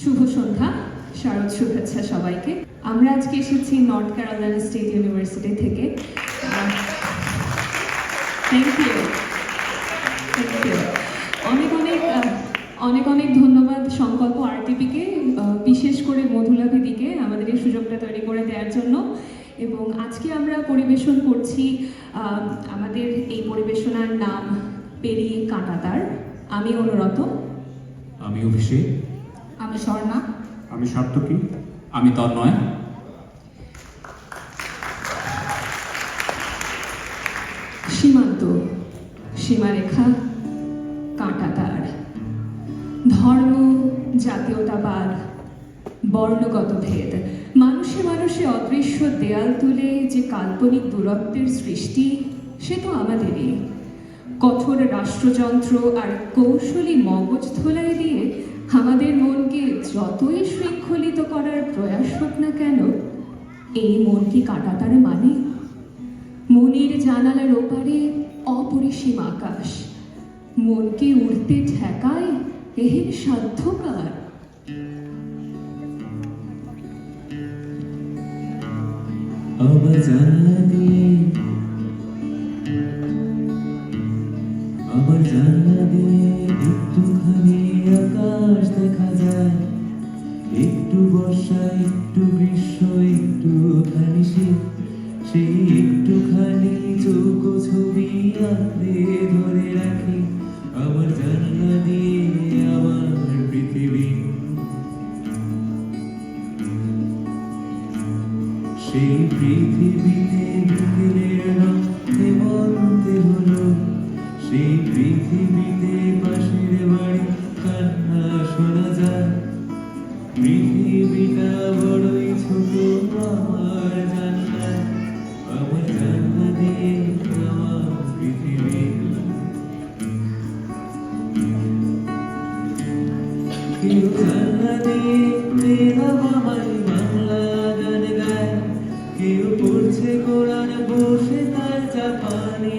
শুভ সন্ধ্যা, শারদ শুভেচ্ছা সবাইকে। আমরা আজকে এসেছি নর্থ ক্যারোলাইনা স্টেট ইউনিভার্সিটি থেকে। থ্যাংক ইউ থ্যাংক ইউ অনেক অনেক অনেক অনেক ধন্যবাদ সংকল্প আরটিপিকে বিশেষ করে মধুলাভিদিকে আমাদের এই সুযোগটা তৈরি করে দেওয়ার জন্য। এবং আজকে আমরা পরিবেশন করছি আমাদের এই পরিবেশনার নাম পেরিয়ে কাঁটাতার। আমি অনুরত। আমি অভিষেক। আমি স্বর্ণা। আমি সার্থকী আমি তন্ময়। সীমান্ত সীমারেখা কাঁটাতার। ধর্ম জাতীয়তাবাদ বর্ণগত ভেদ। মানুষে মানুষে অদৃশ্য দেয়াল তুলে যে কাল্পনিক দূরত্বের সৃষ্টি সে তো আমাদেরই। কঠোর রাষ্ট্রযন্ত্র আর কৌশলী মগজ ধোলাই দিয়ে আমাদের মনকে যতই শৃঙ্খলিত করার প্রয়াস হোক না কেন, এই মন কি কাঁটাতার মানে? মনের জানালার ওপারে অপরিসীম আকাশ। মনকে উড়তে ঠেকায় এহেন সাধ্যকার। জানলা একটু বর্ষা একটু গ্রীষ্ম একটুখানি শীত সেই একটুখানি চৌকো ছবি আঁকড়ে ধরে রাখি। আমার জানলা দিয়ে আমার পৃথিবী। সেই পৃথিবীতে বিকেলের রং হেমন্তে হলো সেই পৃথিবীতে কেউ পড়ছে বসে তার জাপানি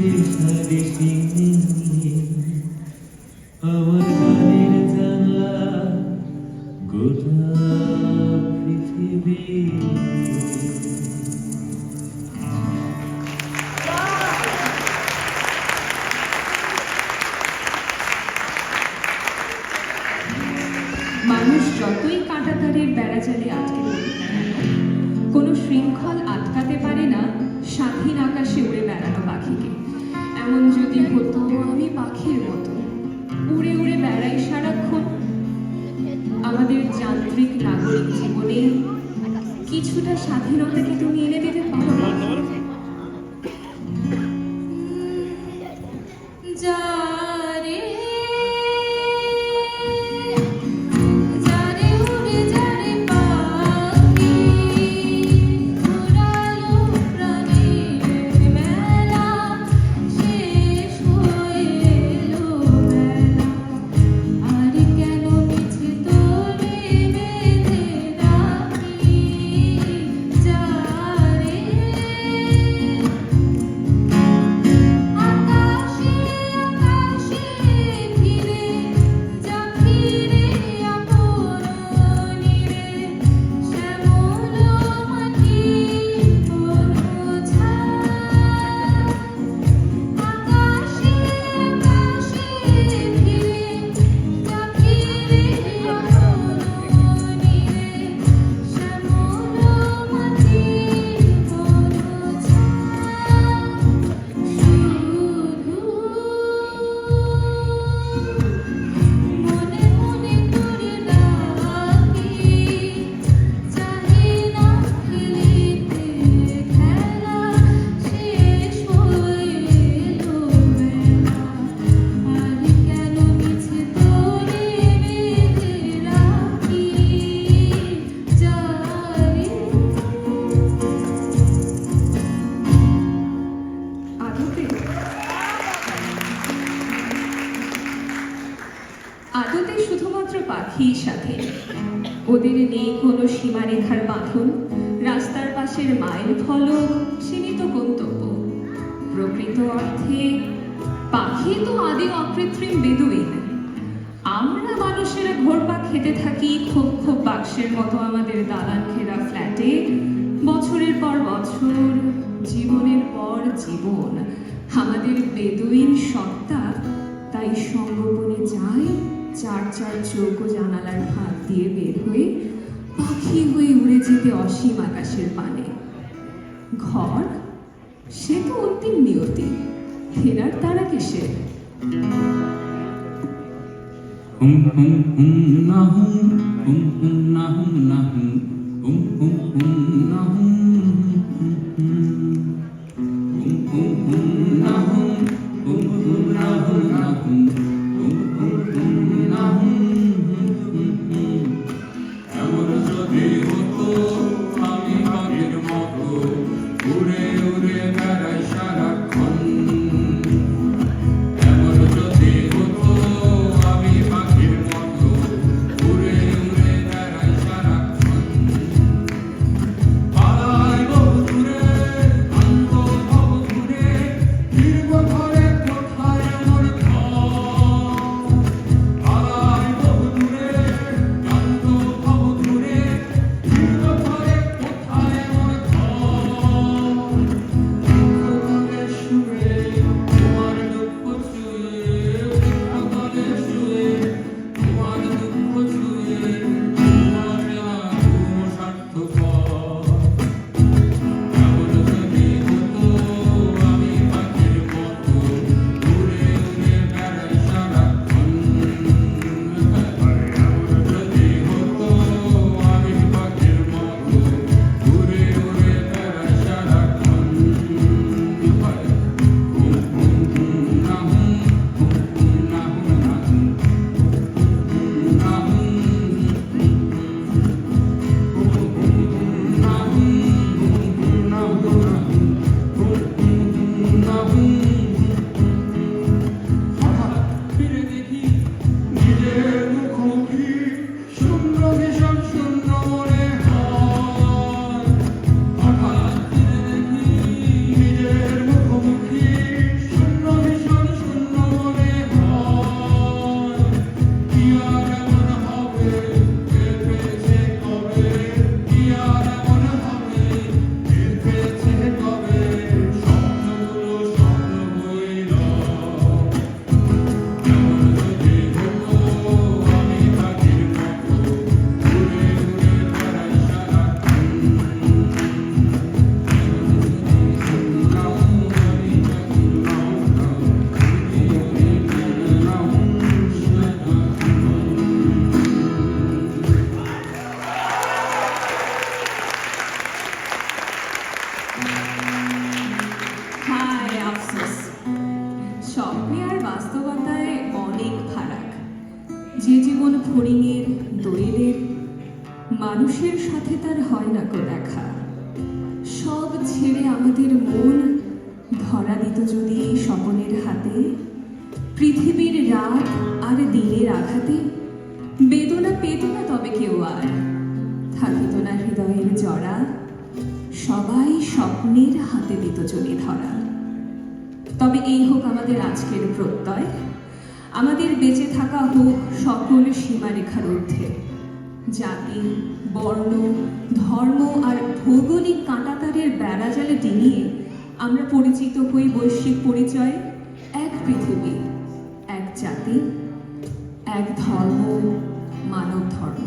আমার মানে না আজ ধর্মের বিভেদ জানলা জাতীয়তাবাদের পরোয়া করে না জানলায় আমার গানের জানলা গোটা আটকে কোনো শৃঙ্খল আটকাতে পারে না, স্বাধীন আকাশে উড়ে বেড়ানো। এমন যদি হতো আমি পাখির মতো। উড়ে উড়ে বেড়াই সারাক্ষণ। আমাদের যান্ত্রিক নাগরিক জীবনে কিছুটা স্বাধীনতাকে তুমি পাখির সাথে। ওদের নেই কোনো সীমারেখার বাঁধন, রাস্তার পাশের মায়ের ফলক, সীমিত গন্তব্য। প্রকৃত অর্থে পাখি তো আদি অকৃত্রিম বেদুই আমরা মানুষেরা ঘোরপা খেতে থাকি খোপ খোপ বাক্সের মতো আমাদের দালান ঘেরা ফ্ল্যাটে। বছরের পর বছর, জীবনের পর জীবন। আমাদের বেদুইন সত্তা তাই সঙ্গোপনে যায়। চার চার চৌকো জানালার ফাঁক দিয়ে বের হয়ে পাখি হয়ে উড়ে যেতে অসীম আকাশের পানে ঘর সে তো অন্তিম নিয়তি ফেরার তারা কিসের হুম হুম হুম না হুম হুম হুম না হুম না হুম হুম হুম হুম না হুম ফড়িংয়ের দোয়েলের মানুষের সাথে তার হয় না কো দেখা। সব ছেড়ে আমাদের মন ধরা দিত যদি স্বপনের হাতে, পৃথিবীর রাত আর দিনের আঘাতে, বেদনা পেত না তবে কেউ আর। থাকিত না হৃদয়ের জড়া সবাই স্বপ্নের হাতে দিত চলে ধরা। তবে এই হোক আমাদের আজকের প্রত্যয়। আমাদের বেঁচে থাকা হোক সকল সীমারেখার ঊর্ধ্বে। জাতি, বর্ণ, ধর্ম আর ভৌগোলিক কাঁটাতারের বেড়াজালে ডিঙিয়ে আমরা পরিচিত হই বৈশ্বিক পরিচয়ে, এক পৃথিবী, এক জাতি, এক ধর্ম, মানব ধর্ম।